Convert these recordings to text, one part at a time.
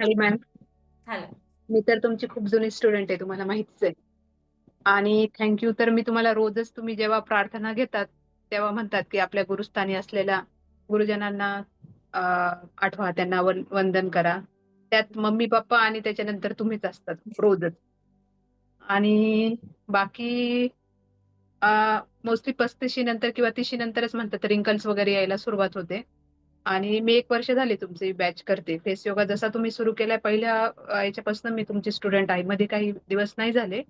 Hello ma'am hello मी तर तुमची खूप जुनी स्टुडंट आहे तुम्हाला माहितीच आहे. आणि थँक्यू तर मी तुम्हाला रोजच तुम्ही जेव्हा प्रार्थना घेतात तेव्हा म्हणतात की आपल्या गुरुस्थानी असलेल्या गुरुजनांना आठवा त्यांना वंदन करा. त्यात मम्मी पप्पा आणि त्याच्यानंतर तुम्हीच असतात रोजच. आणि बाकी मोस्टली पस्तीशी नंतर किंवा तीशी नंतरच म्हणतात रिंकल्स वगैरे यायला सुरुवात होते. आणि मी एक वर्ष झाले तुमची बॅच करते. फेस योगा जसा तुम्ही सुरू केलाय पहिल्या याच्यापासून मी तुमची स्टुडंट आहे. मध्ये काही दिवस नाही झाले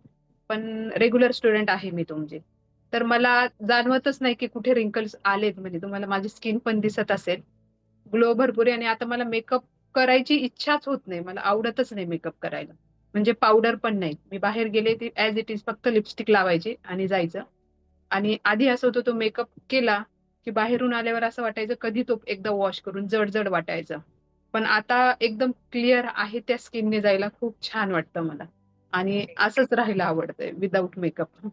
पण रेग्युलर स्टुडंट आहे मी तुमची. तर मला जाणवतच नाही की कुठे रिंकल्स आलेत. म्हणजे तुम्हाला माझी स्किन पण दिसत असेल. ग्लो भरपूर आणि आता मला मेकअप करायची इच्छाच होत नाही. मला आवडतच नाही मेकअप करायला. म्हणजे पावडर पण नाही. मी बाहेर गेले ती ऍज इट इज फक्त लिपस्टिक लावायची आणि जायचं. आणि आधी असं होतं तो मेकअप केला की बाहेरून आल्यावर असं वाटायचं कधी तो एकदा वॉश करून जड जड वाटायचं. पण आता एकदम क्लिअर आहे त्या स्किनने जायला खूप छान वाटतं मला. आणि असंच राहायला आवडतंय without makeup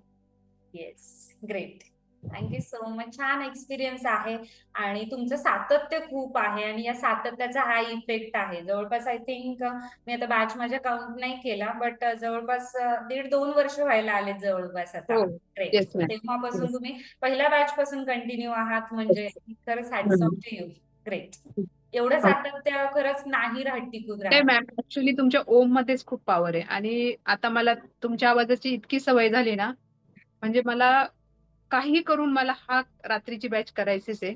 yes great thank you so much छान एक्सपिरियन्स आहे. आणि तुमचं सातत्य खूप आहे आणि या सातत्याचा हा इफेक्ट आहे. जवळपास आय थिंक मी आता बॅच माझ्या काउंट नाही केला बट जवळपास दीड दोन वर्ष व्हायला आले जवळपास आता हो. तेव्हापासून. तुम्ही पहिल्या बॅच पासून कंटिन्यू आहात म्हणजे खरंच hats off to you great एवढं सातत्य खरंच नाही राहत टिकून नाही राहत. मॅम ऍक्च्युली तुमच्या ओम मध्येच खूप पॉवर आहे. आणि आता मला तुमच्या आवाजाची इतकी सवय झाली ना म्हणजे मला काही करून मला हा रात्रीची बॅच करायचीच आहे.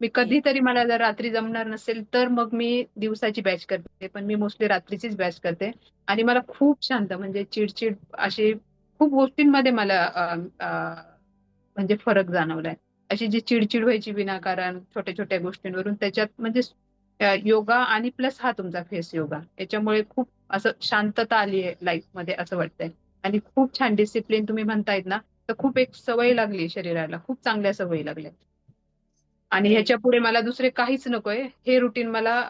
मी कधीतरी मला जर रात्री जमणार नसेल तर मग मी दिवसाची बॅच करते पण मी मोस्टली रात्रीचीच बॅच करते. आणि मला खूप शांत म्हणजे चिडचिड अशी खूप गोष्टींमध्ये मला म्हणजे फरक जाणवलाय. अशी जी चिडचिड व्हायची विनाकारण छोट्या छोट्या गोष्टींवरून त्याच्यात म्हणजे योगा आणि प्लस हा तुमचा फेस योगा. याच्यामुळे खूप असं शांतता आली आहे लाईफमध्ये असं वाटतंय. आणि खूप छान डिसिप्लिन तुम्ही म्हणतायत ना तर खूप एक सवय लागली शरीराला. खूप चांगल्या सवयी लागल्या आणि. ह्याच्या पुढे मला दुसरे काहीच नकोय. हे रुटीन मला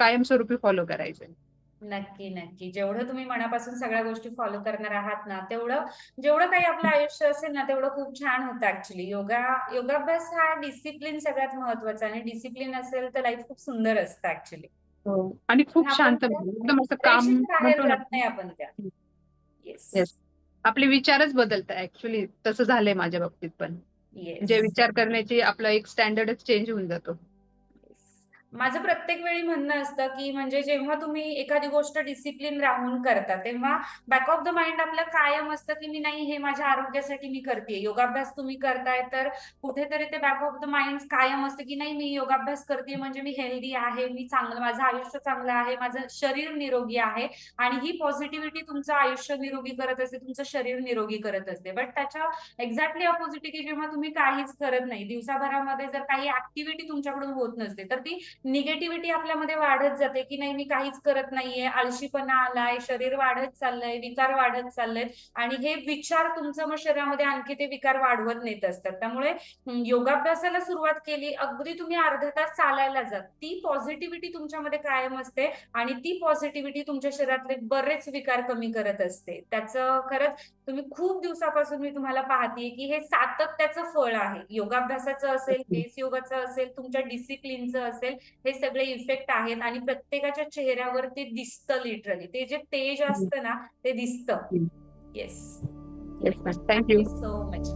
कायमस्वरूपी फॉलो करायचंय. नक्की नक्की. जेवढं तुम्ही मनापासून सगळ्या गोष्टी फॉलो करणार आहात ना तेवढं जेवढं काही आपलं आयुष्य असेल ना तेवढं खूप छान होतं ऍक्च्युली योगा योगाभ्यास हा डिसिप्लिन सगळ्यात महत्त्वाचा आणि डिसिप्लिन असेल तर लाईफ खूप सुंदर असतं ऍक्च्युली हो. आणि खूप शांत एकदम असं काम नाही आपण त्या. येस येस आपले विचारच बदलतात. ऍक्च्युली तसं झालंय माझ्या बाबतीत पण. म्हणजे येस विचार करण्याची आपला एक स्टँडर्डच चेंज होऊन जातो. माझं प्रत्येक वेळी म्हणणं असतं की म्हणजे जेव्हा तुम्ही एखादी गोष्ट डिसिप्लिन राहून करता तेव्हा बॅक ऑफ द माइंड आपलं कायम असतं की मी नाही हे माझ्या आरोग्यासाठी मी करते योगाभ्यास तुम्ही करताय तर कुठेतरी ते बॅक ऑफ द माइंड कायम असतं की नाही मी योगाभ्यास करते म्हणजे मी हेल्दी आहे मी चांगलं माझं आयुष्य चांगलं आहे माझं शरीर निरोगी आहे आणि ही पॉझिटिव्हिटी तुमचं आयुष्य निरोगी करत असते तुमचं शरीर निरोगी करत असते. बट त्याच्या एक्झॅक्टली अपोजिट की जेव्हा तुम्ही काहीच करत नाही दिवसाभरामध्ये जर काही ऍक्टिव्हिटी तुमच्याकडून होत नसते तर ती निगेटिव्हिटी आपल्यामध्ये वाढत जाते की नाही मी काहीच करत नाहीये आळशीपणा आलाय शरीर वाढत चाललंय विकार वाढत चाललंय आणि हे विचार तुमचं मग शरीरामध्ये आणखी ते विकार वाढवत नेत असतात. त्यामुळे योगाभ्यासाला सुरुवात केली अगदी तुम्ही अर्धा तास चालायला जात ती पॉझिटिव्हिटी तुमच्यामध्ये कायम असते आणि ती पॉझिटिव्हिटी तुमच्या शरीरातले बरेच विकार कमी करत असते. त्याचं खरंच तुम्ही खूप दिवसापासून मी तुम्हाला पाहते की हे सातत्याचं फळ आहे. योगाभ्यासाचं असेल फेस योगाचं असेल तुमच्या डिसिप्लिनचं असेल हे सगळे इफेक्ट आहेत आणि प्रत्येकाच्या चेहऱ्यावर ते दिसतं लिटरली ते जे तेज असतं ना ते दिसतं. Yes yes ma'am thank you so much